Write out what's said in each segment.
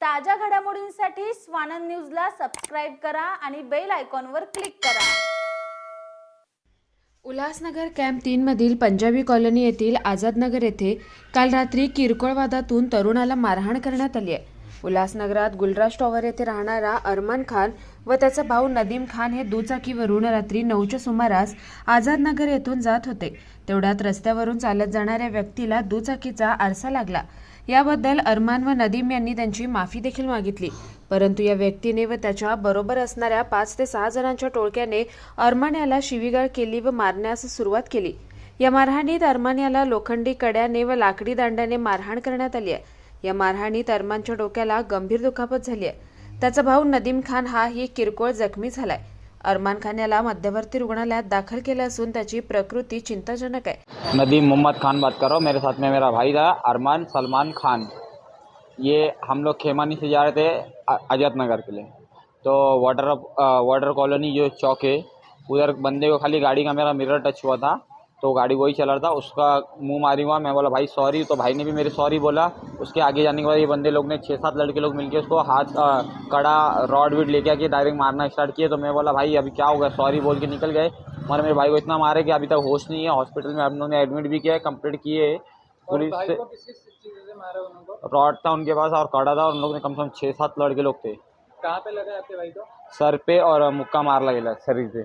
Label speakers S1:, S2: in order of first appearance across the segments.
S1: ताज्या घडामोडींसाठी स्वानंद न्यूजला सबस्क्राईब करा आणि बेल आयकॉनवर क्लिक करा.
S2: उल्हासनगर कॅम्प तीनमधील पंजाबी कॉलनी येथील आझादनगर येथे काल रात्री किरकोळ वादातून तरुणाला मारहाण करण्यात आली आहे. उल्हासनगरात गुलराज टॉवर येथे राहणारा अरमान खान व त्याचा भाऊ नदीम खान हे दुचाकीवरून रात्री नऊच्या सुमारास आझादनगर येथून जात होते. तेवढ्यात रस्त्यावरून चालत जाणाऱ्या व्यक्तीला दुचाकीचा आरसा लागला. याबद्दल अरमान व नदीम यांनी त्यांची माफी देखील मागितली. परंतु या व्यक्तीने व त्याच्या बरोबर असणाऱ्या पाच ते सहा जणांच्या टोळक्याने अरमान याला शिवीगाळ केली व मारण्यास सुरुवात केली. या मारहाणीत अरमान याला लोखंडी कड्याने व लाकडी दांड्याने मारहाण करण्यात आली आहे. या मारहाणीत अरमानच्या डोक्याला गंभीर दुखापत झाली आहे. त्याचा भाऊ नदीम खान हा ही किरकोळ जखमी झालाय. अरमान खान याला मध्यवर्ती रुग्णालयात दाखल केलं असून त्याची प्रकृती चिंताजनक आहे.
S3: नदीम मोहम्मद खान बात करो मेरे साथ में मेरा भाई था अरमान सलमान खान। ये हम लोग खेमानी से जा रहे थे आज़ाद नगर के लिए। तो वाटर वाटर कॉलोनी जो चौक है उधर बंदे को खाली गाड़ी का मेरा मिरर टच हुआ था। तो गाड़ी वही चला रहा था उसका मुँह मारी हुआ मैं बोला भाई सॉरी तो भाई ने भी मेरे सॉरी बोला। उसके आगे जाने के बाद ये बंदे लोग ने छः सात लड़के लोग मिलके उसको हाथ अ, कड़ा रॉड वीड लेके आके डायरेक्ट मारना स्टार्ट किए। तो मैं बोला भाई अभी क्या होगा? सॉरी बोल के निकल गए। मगर मेरे भाई को इतना मारे कि अभी तक होश नहीं है। हॉस्पिटल में हम लोगों ने एडमिट भी किया है कंप्लीट किए पुलिस से रॉड था उनके पास और कड़ा था और उन लोग ने कम से कम छः सात लड़के लोग थे।
S4: कहाँ पे लगा आपके भाई को?
S3: सर पे और मुक्का मार लगेगा शरीर से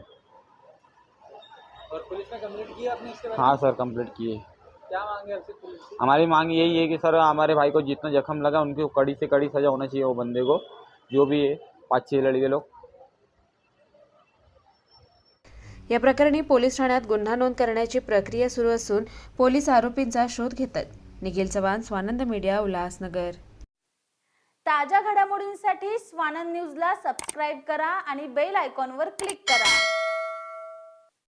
S4: और पुलिस ने कंप्लेंट की आपने इसके बाद
S3: हाँ सर कंप्लीट किए
S4: क्या मांगे आपसे पुलिस से?
S3: हमारी मांग यही है कि सर हमारे भाई को जितना जख्म लगा उनकी कड़ी से कड़ी सजा होना चाहिए वो बंदे को जो भी है पाँच छः लड़के लोग।
S2: या प्रकरणी पोलीस ठाण्यात गुन्हा नोंद करण्याची प्रक्रिया सुरू असून पोलीस आरोपींचा शोध घेत आहेत निखिल चव्हाण स्वानंद मीडिया उल्हासनगर.
S1: ताज्या घडामोडींसाठी स्वानंद न्यूजला सबस्क्राईब करा आणि बेल आयकॉनवर क्लिक करा.